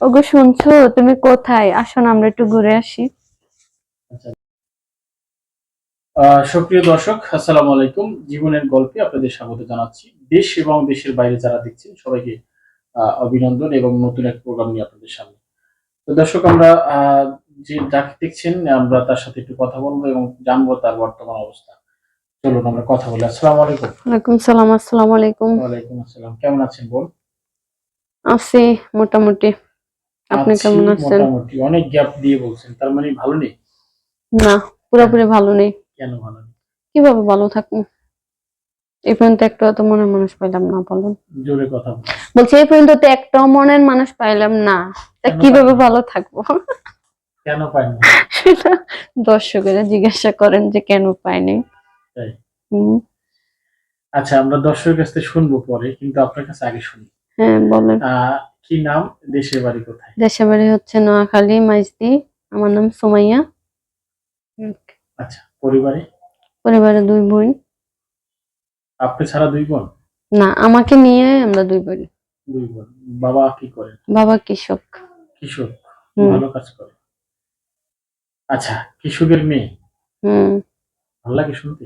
ওগো শুনছো? তুমি কোথায়? আসো না আমরা একটু ঘুরে আসি। আহ সুপ্রিয় দর্শক আসসালামু আলাইকুম। জীবনের গল্পে আপনাদের স্বাগত জানাচ্ছি। দেশ এবং দেশের বাইরে যারা দেখছেন সবাইকে অভিনন্দন এবং নতুন এক প্রোগ্রাম নিয়ে আপনাদের সামনে। তো দর্শক আমরা আহ, যে যাকে দেখছেন আমরা তার সাথে একটু কথা বলব এবং জানব তার বর্তমান অবস্থা। চলুন আমরা কথা বলি। আসসালামু আলাইকুম। ওয়ালাইকুম সালাম আসসালামু আলাইকুম। ওয়ালাইকুম আসসালাম। কেমন আছেন বোন? আছি মোটামুটি। আপনি কেমন আছেন? মোটামুটি। অনেক গ্যাপ দিয়ে বলছেন তার মানে ভালো নেই? না পুরোপুরি ভালো নেই। কেন ভালো নেই? কীভাবে ভালো থাকব? এই পর্যন্ত একটা তো মনের মানুষ পাইলাম না বলুন। জোরে কথা বলছি এই পর্যন্ত তো একটা মনের মানুষ পাইলাম না। তা কীভাবে ভালো থাকব? কেন পাইনি? সেটা দর্শকেরা জিজ্ঞাসা করেন যে কেন পাইনি। আচ্ছা আমরা দর্শকের কাছ থেকে শুনব পরে কিন্তু আপনার কাছে আগে শুনি। হ্যাঁ বলেন। কি নাম? দেশের বাড়ি কোথায়? দেশের বাড়ি হচ্ছে নোয়াখালী মাইজদি। আমার নাম সুমাইয়া। আচ্ছা পরিবারে? পরিবারে দুই বোন। আপনি ছাড়া দুই বোন? না আমাকে নিয়ে আমরা দুই বোন। দুই বোন। বাবা কি করেন? বাবা কৃষক। কৃষক? ভালো কাজ করে। আচ্ছা কৃষকের মেয়ে? হুম। ভালো লাগে শুনতে?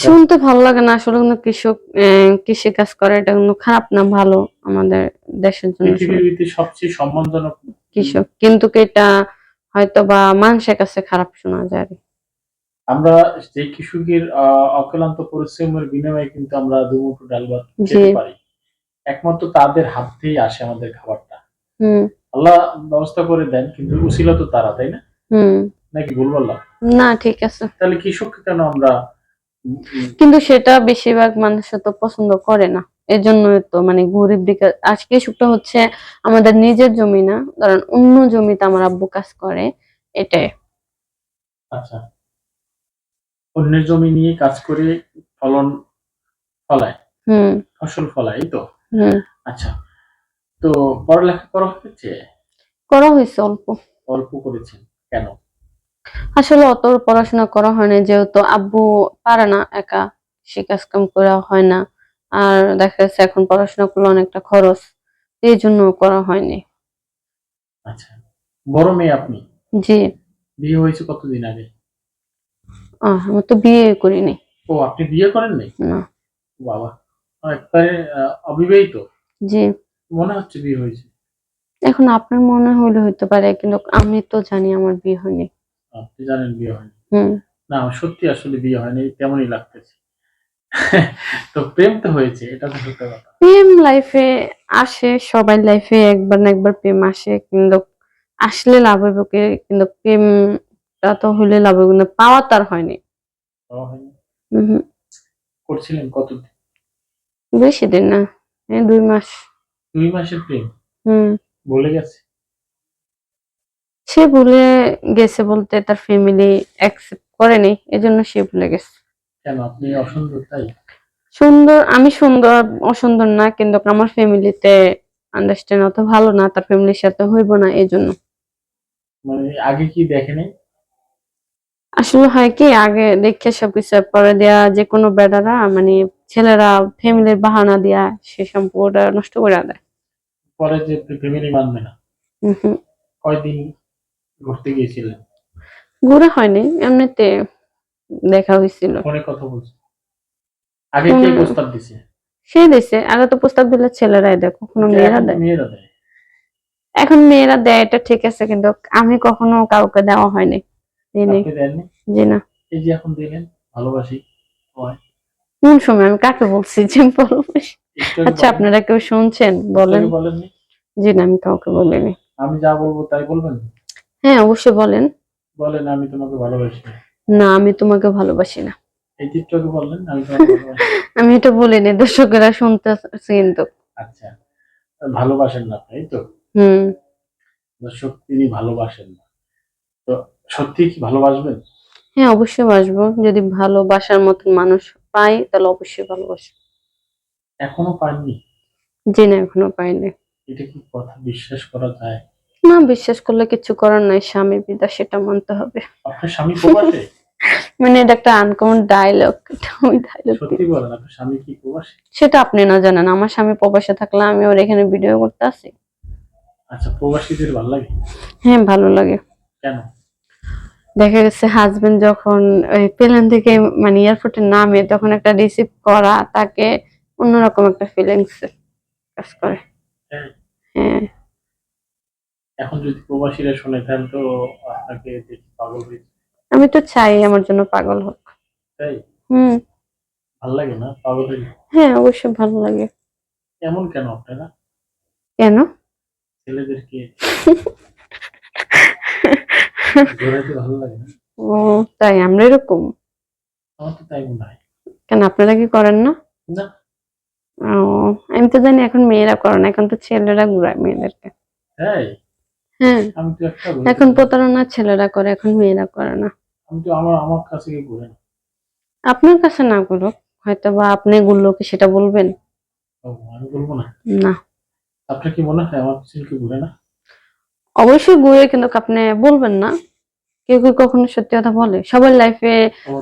শুনতে ভালো লাগে না। আসলে কোনো কৃষক কৃষি কাজ করে এটা কোনো খারাপ না ভালো আমাদের দেশের জন্য সবচেয়ে সম্মানজনক কৃষক। কিন্তু এটা হয়তো বা মানুষের কাছে খারাপ শোনা যায় আমরা যে কৃষকের অক্লান্ত পরিশ্রমের বিনিময়ে কিন্তু আমরা দুমুঠো ডাল ভাত খেতে পারি। একমাত্র তাদের হাত দিয়েই আসে আমাদের খাবারটা। হুম। আল্লাহ ব্যবস্থা করে দেন কিন্তু উসিলা তো তারা তাই না? হুম। নাকি ভুল বললাম? না ঠিক আছে। তাহলে কৃষককে কেন আমরা কিন্তু সেটা বেশিরভাগ মানুষ তো পছন্দ করে না। এর জন্য তো মানে গরিব দিকে আজ কৃষকটা হচ্ছে আমাদের নিজের জমি না ধরেন অন্য জমিতে আমার আব্বু কাজ করে এটাই। আচ্ছা। অন্যের জমি নিয়ে কাজ করে ফলন ফলায়? হুম। ফসল ফলায় তো? হুম। আচ্ছা। তো পড়ালেখা করা হয়েছে? করা হয়েছে অল্প। অল্প করেছেন। কেন? আসলে অত পড়াশোনা করা হয় না যেহেতু আব্বু পারে না একা সে কাজ কাম করা হয় না। আর দেখা যাচ্ছে এখন পড়াশোনা করলে অনেকটা খরচ এই জন্য করা হয়নি। আচ্ছা বড় মেয়ে আপনি? জি। বিয়ে হয়েছে কতদিন আগে? আহ, আমি তো বিয়ে করিনি। ও আপনি বিয়ে না। বাবা একবারে অবিবাহিত? জি। মনে হচ্ছে বিয়ে হয়েছে। এখন আপনার মনে হইলে হইতে পারে কিন্তু আমি তো জানি আমার বিয়ে হয়নি। আপনি জানেন বিয়ে হয়নি। না সত্যি আসলে বিয়ে হয়নি তেমনই লাগতেছে। তো প্রেম তো হয়েছে এটা তো সত্য কথা। প্রেম লাইফে আসে সবাই লাইফে একবার না একবার প্রেম আসে কিন্তু আসলে লাভ হইব কিন্তু প্রেমটা তো হইলে লাভ হইব কিন্তু পাওয়া তার হয়নি। হওয়া হয়নি? হুম হুম। করছিলেন কতদিন? বেশি দিন না দুই মাস। দুই মাসের প্রেম? হুম। বলে গেছে? সে ভুলে গেছে বলতে তার ফ্যামিলি অ্যাকসেপ্ট করেনি এজন্য সে ভুলে গেছে। কেন? আপনি অসুন্দর তাই? সুন্দর আমি সুন্দর অসুন্দর না কিন্তু আমার ফ্যামিলিতে আন্ডারস্ট্যান্ড অত ভালো না তার ফ্যামিলির সাথে হইব না এই জন্য মানে আগে কি দেখেনি আসলে হয় কি আগে দেখে সবকিছু পরে দেয়া যে কোনো বেটারা মানে ছেলেরা ফ্যামিলির বাহানা দিয়া সে সম্পর্কটা নষ্ট করে দেয়। পরে যে ফ্যামিলি মানবে না। হুম হুম। কয়দিন ঘুরতে গিয়েছিলেন ঘুরে হয়নি এমনিতে দেখা হয়েছিল। ফোনে কথা বলছে। আগে কে প্রস্তাব দিছে? সে দিছে আগে তো প্রস্তাব দিলে ছেলেরাই দেয় কখনো মেয়েরা দেয়। মেয়েরা দেয়। এখন মেয়েরা দেয় এটা ঠিক আছে কিন্তু আমি কখনো কাউকে দেওয়া হয়নি জি না। এই যে এখন দিলেন ভালোবাসি হয়। কোন সময়? আমি কাকে বলছি যে ভালোবাসি? আচ্ছা আপনারা কেউ শুনছেন? বলেন। জি না আমি কাউকে বলিনি। আমি যা বলব তাই বলবেন? হ্যাঁ অবশ্যই বলেন। বলেন আমি তোমাকে ভালোবাসি। না আমি তোমাকে ভালোবাসি না। এই চিত্রকে বললেন আমি আমি এটা বলিনি দর্শকেরা শুনতেছে কিন্তু আচ্ছা ভালোবাসেন না তাই তো? হুম। দর্শক তিনি ভালোবাসেন না। তো সত্যি কি ভালোবাসবেন? হ্যাঁ অবশ্যই বাসবো যদি ভালোবাসার মতন মানুষ পাই তাহলে অবশ্যই ভালোবাসবো। এখনও পাইনি জি না এখনও পাইনি। এটা কি কথা বিশ্বাস করা যায়? না বিশ্বাস করলে কিছু করার নাই স্বামী বিদা সেটা মানতে হবে। আপনার স্বামী প্রবাসে? মানে এটা একটা আনকমন ডায়লগ এটা ওই ডায়লগ সত্যি বলেন আপনার স্বামী কি প্রবাসে? সেটা আপনি না জানেন আমার স্বামী প্রবাসে থাকলে আমি ওর এখানে ভিডিও করতে আসি। আচ্ছা প্রবাসীদের ভালো লাগে? হ্যাঁ ভালো লাগে। কেন? দেখা গেছে হাজবেন্ড যখন ওই প্লেন থেকে মানে এয়ারপোর্টে নামে তখন একটা রিসিভ করা তাকে অন্যরকম একটা ফিলিংস কাজ করে। হ্যাঁ। হ্যাঁ এখন যদি প্রবাসীরা শোনে তাহলে তো আপনাকে পাগল হয়ে আমি তো চাই আমার জন্য পাগল হোক। তাই? হুম। ভালো লাগে না? পাগল হয়ে হ্যাঁ অবশ্যই ভালো লাগে। এমন কেন আপনারা? কেন? ছেলেদেরকে ঘোরাতে ভালো লাগে না? ও তাই আমরা এরকম? আমার তো তাই মনে হয়। কেন আপনারা কি করেন না? না। ও আমি তো জানি এখন মেয়েরা করে না এখন তো ছেলেরা ঘুরায় মেয়েদেরকে। তাই? হ্যাঁ। আমি তো একটা এখন প্রতারণা ছেলেরা করে এখন মেয়েরা করে না। আমি তো আমার আমার কাছে কি ঘুরে আপনার কাছে না করুক হয়তো বা আপনি গুলোকে সেটা বলবেন? আমি বলব না। না। আপনার কি মনে হয় আমার পিছনে কি ঘুরে না? অবশ্যই ঘুরে কিন্তু আপনি বলবেন না। কেউ কেউ কখনো সত্যি কথা বলে। সবার লাইফে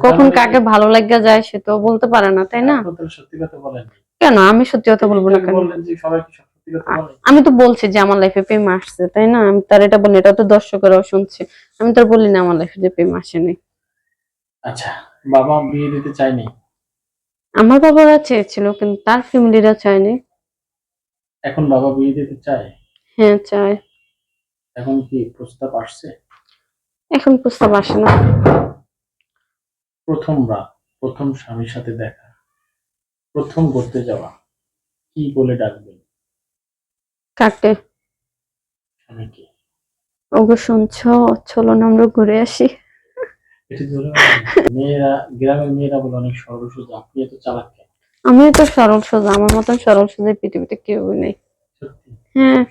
কখন মানে কাকে ভালো লাগা যায় সে তো বলতে পারে না তাই না? সত্যি কথা বলেন কেন? আমি সত্যি কথা বলব না কেন? বললেন যে সবাই কি আমি তো বলছি যে আমার লাইফে প্রেম আসছে তাই না? আমি তার এটা বলি এটা তো দর্শকেরাও শুনছে। আমি তো বলি না আমার লাইফে যে প্রেম আসেনি। আচ্ছা বাবা বিয়ে দিতে চায়নি? আমার বাবারা চেয়েছিল কিন্তু তার ফ্যামিলিরা চায়নি। এখন বাবা বিয়ে দিতে চায়? হ্যাঁ চায়। এখন কি প্রস্তাব আসছে? এখন প্রস্তাব আসে না। প্রথম রাত প্রথম স্বামীর সাথে দেখা প্রথম ঘুরতে যাওয়া কি বলে ডাকবেন স্বামীকে ওগো শুনছো? চলো না আমরা ঘুরে আসি। আমি মেয়েরা গ্রামের মেয়েরা বলে অনেক সরল সোজা। আপনি এত চালাক আমিও তো সরল সোজা। আমার মতন সরল সোজা পৃথিবীতে কেউ নেই। হ্যাঁ।